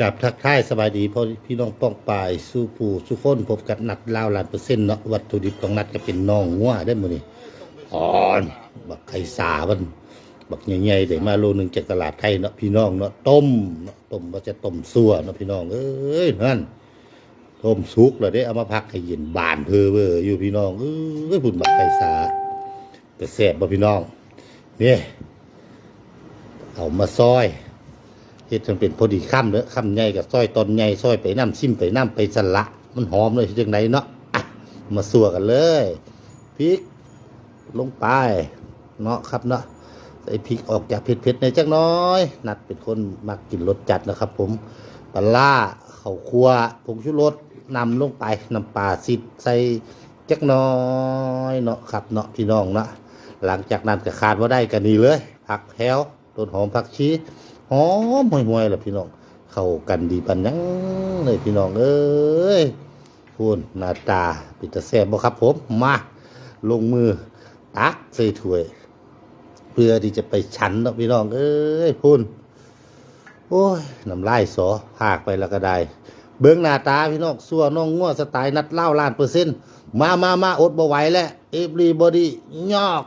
กับทักทายสบายดีพ่อพี่น้องป้องปายสู้ผู้สู้คนพบกับนัดลาวลานเปอร์เซ็นต์เนาะวัตถุดิบของนัดก็เป็นน้องงัวได้อมื้อนี้อ่อนบักไข่สามันบักใหญ่ๆได้มาโลนึงจากตลาดไทยเนาะพี่น้องเนาะต้มเนาะต้มว่าจะต้มซัวเนาะพี่น้องเอ้ยนั่นต้มสุกแล้วได้เอามาพักให้เย็นบานเพอเวออยู่พี่น้องเอ้ยพุ่นบักไข่สาไปแซ่บบ่พี่น้องเนี่ยเอามาซอย เฮ็ดจนเป็นพอดีค่ำเด้อค่ำใหญ่กับซอยตอนใหญ่ซอยไปน้ำซิมไปน้ำไปสละ มันหอมเลยจังไดเนาะมาสัวกันเลยพริกลงไปเนาะครับเนาะใส่พริกออกจากเผ็ดๆในจักน้อย นัดเป็นคนมักกินรสจัดนะครับ ผมปลาข้าวคั่วผงชูรสนำลงไปน้ำปลาซิดใส่จักน้อยเนาะครับเนาะพี่น้องเนาะหลังจากนั้นก็ขาดว่าได้กันนี่เลย ผักแถวต้นหอมผักชี หอมห่วยๆล่ะพี่น้อง เข้ากันดีปันยังเลยพี่น้องเอ้ยพูนหน้าตาปิตาแซ่บบ่ครับผมมาลงมือตักใส่ถ้วย เพื่อที่จะไปฉันเนาะพี่น้องเอ้ยพูนโอ้ยน้ำลายสอพากไปแล้วก็ได้เบิ้องหน้าตาพี่น้องสัวน้องงัวสไตล์นัดเล่าล้านเปอร์เซ็นต์มามามาอดบ่ไหวแล้ว everybody ยอก